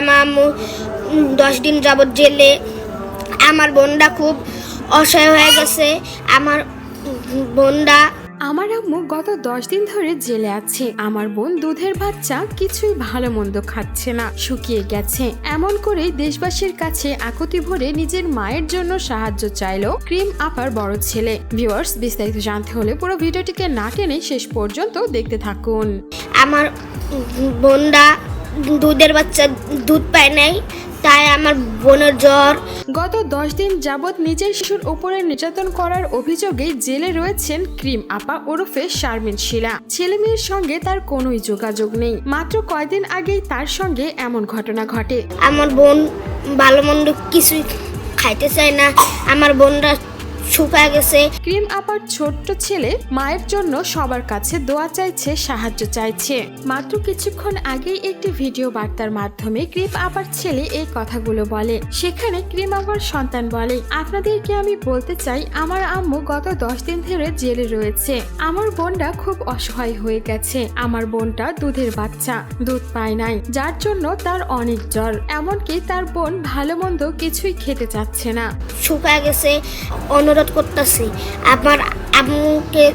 আমার আম্মু দশ দিন যাবৎ জেলে। আমার বোনটা খুব অসহায় হয়ে গেছে। আমার বোনটা আমার আম্মু গত দশ দিন ধরে জেলে আছে। আমার বোন দুধের বাচ্চা কিছুই ভালো মন্দ খাচ্ছে না শুকিয়ে গেছে। এমন করে দেশবাসীর কাছে আকুতি ভরে নিজের মায়ের জন্য সাহায্য চাইলো ক্রিম আপার বড় ছেলে। ভিউয়ার্স বিস্তারিত জানতে হলে পুরো ভিডিওটিকে না টেনে শেষ পর্যন্ত দেখতে থাকুন। আমার বোনটা দুধের বাচ্চা দুধ পায় নাই তাই আমার বোনের জ্বর। গত দশ দিন যাবৎ নিজের শিশুর উপরে নির্যাতন করার অভিযোগে জেলে রয়েছেন ক্রিম আপা ওরফে শারমিন শিলা। ছেলে মেয়ের সঙ্গে তার কোনোই যোগাযোগ নেই। মাত্র কয়দিন আগেই তার সঙ্গে এমন ঘটনা ঘটে। আমার বোন ভালো মন্দ কিছুই খাইতে চায় না। আমার বোনরা শুকায় গেছে। ক্রিম আপার ছোট্ট ছেলে মায়ের জন্য সবার কাছে দোয়া চাইছে সাহায্য চাইছে। মাত্র কিছুক্ষণ আগেই একটি ভিডিও বার্তার মাধ্যমে ক্রিম আপার ছেলে এই কথাগুলো বলে। সেখানে ক্রিম আপার সন্তান বলে আপনাদেরকে আমি বলতে চাই আমার আম্মু গত দশ দিন ধরে জেলে রয়েছে। আমার বোনটা খুব অসহায় হয়ে গেছে। আমার বোনটা দুধের বাচ্চা দুধ পায় নাই। যার জন্য তার অনেক জ্বর। এমনকি তার বোন ভালো মন্দ কিছুই খেতে চাচ্ছে না। শুকায় গেছে। অনুরোধ করতেছি। আমার আম্মুকে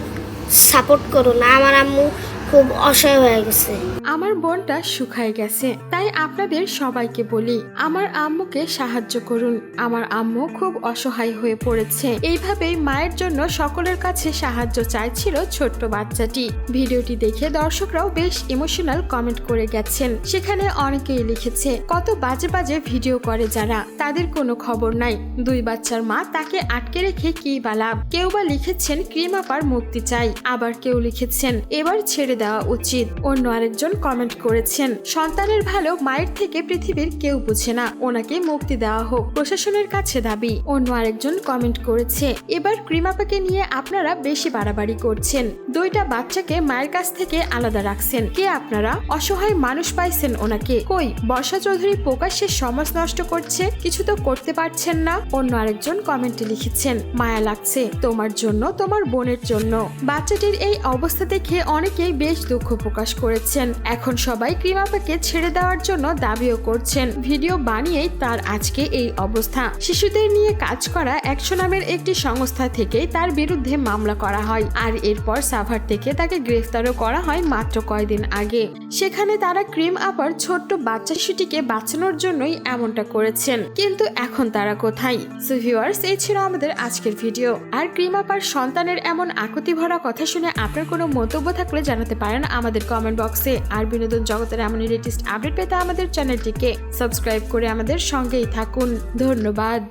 সাপোর্ট করুন আমার আম্মু খুব অসহায় হয়ে গেছে। আমার বোনটা শুকায় গেছে, তাই আপনাদের সবাইকে বলি, আমার আম্মুকে সাহায্য করুন। আমার আম্মু খুব অসহায় হয়ে পড়েছে। এইভাবেই মায়ের জন্য সকলের কাছে সাহায্য চাইছিল ছোট্ট বাচ্চাটি। ভিডিওটি দেখে দর্শকরাও বেশ ইমোশনাল কমেন্ট করে গেছেন। সেখানে অনেকেই লিখেছে, কত বাজে বাজে ভিডিও করে যারা, তাদের কোনো খবর নাই। দুই বাচ্চার মা তাকে আটকে রেখে কি বা লাভ? কেউ বা লিখেছেন ক্রিমাপার মুক্তি চাই। আবার কেউ লিখেছেন, এবার ছেড়ে দেওয়া উচিত। অন্য আরেকজন কমেন্ট করেছেন, সন্তানের ভালো মায়ের থেকে পৃথিবীর কেউ বুঝে না। ওনাকে মুক্তি দেওয়া হোক। প্রশাসনের কাছে দাবি, অন্য আরেকজন কমেন্ট করেছে, এবার ক্রিমাপাকে নিয়ে আপনারা বেশি বাড়াবাড়ি করছেন। দুইটা বাচ্চাকে মায়ের কাছ থেকে আলাদা রাখছেন। কে আপনারা? অসহায় মানুষ পাইছেন ওনাকে। কই, বর্ষা চৌধুরী প্রকাশ্যে সমাজ নষ্ট করছে? কিছু তো করতে পারছেন না? অন্য আরেকজন কমেন্টে লিখেছেন, মায়া লাগছে তোমার জন্য, তোমার বোনের জন্য। বাচ্চাটির এই অবস্থা দেখে অনেকেই বেশ দুঃখ প্রকাশ করেছেন। এখন সবাই ক্রিমাপাকে ছেড়ে দেওয়ার জন্য দাবিও করছেন। ভিডিও বানিয়েই তার আজকে এই অবস্থা। শিশুদের নিয়ে কাজ করা একশো নামের একটি সংস্থা থেকে তার বিরুদ্ধে মামলা করা হয়। আর এরপর সাভার থেকে তাকে গ্রেফতারও করা হয় মাত্র কয়দিন আগে। সেখানে তারা ক্রিম আপার ছোট্ট বাচ্চা শিশুটিকে বাঁচানোর জন্যই এমনটা করেছেন। কিন্তু এখন তারা কোথায়? সো ভিউয়ার্স এই ছিল আমাদের আজকের ভিডিও। আর ক্রিম আপার সন্তানের এমন আকুতি ভরা কথা শুনে আপনার কোনো মন্তব্য থাকলে জানাতে পারেন আমাদের কমেন্ট বক্সে আর বিনোদন জগতের এমনই লেটেস্ট আপডেট পেতে আমাদের চ্যানেলটিকে সাবস্ক্রাইব করে আমাদের সঙ্গেই থাকুন। ধন্যবাদ।